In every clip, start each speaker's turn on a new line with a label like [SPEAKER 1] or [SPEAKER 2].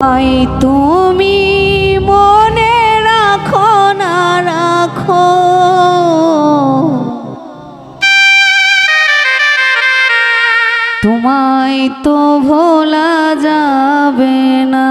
[SPEAKER 1] I তুমি মনে রাখো না রাখো। তোমায় তো ভোলা যাবে না।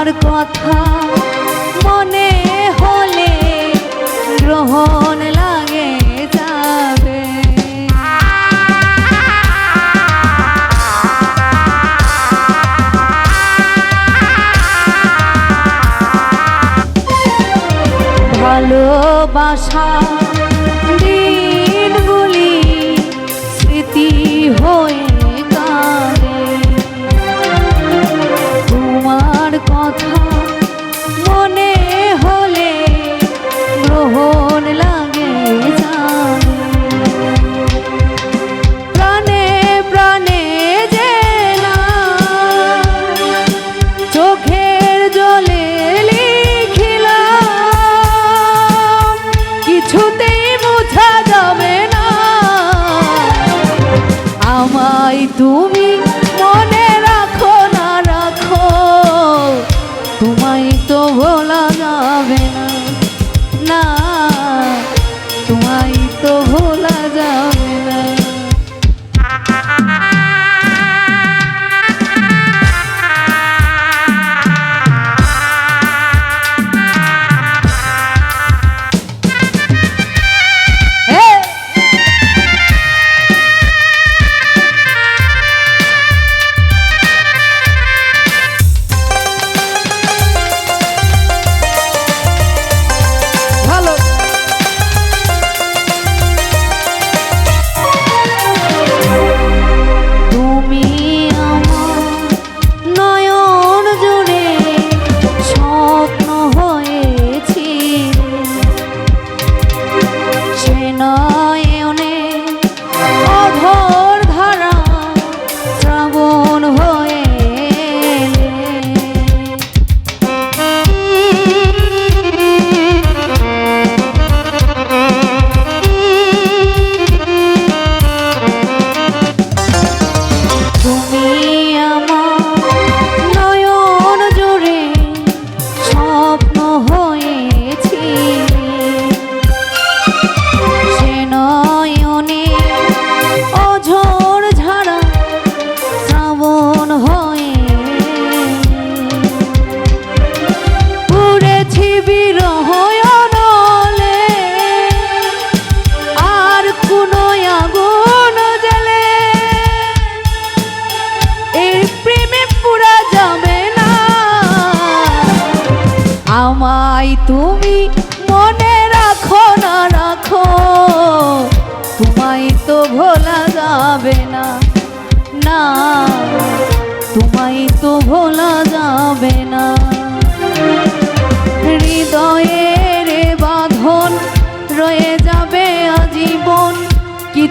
[SPEAKER 1] তোমার কথা মনে হলে গ্রহণ লাগে যাবে। ভালোবাসা দিনগুলি স্মৃতি হয়ে তুমি মনে রাখো না রাখো তোমায় তো ভোলা যাবে না। না তোমায়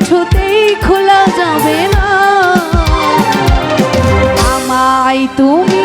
[SPEAKER 1] কিছুতেই খোলা যাবে না। আমায় তুমি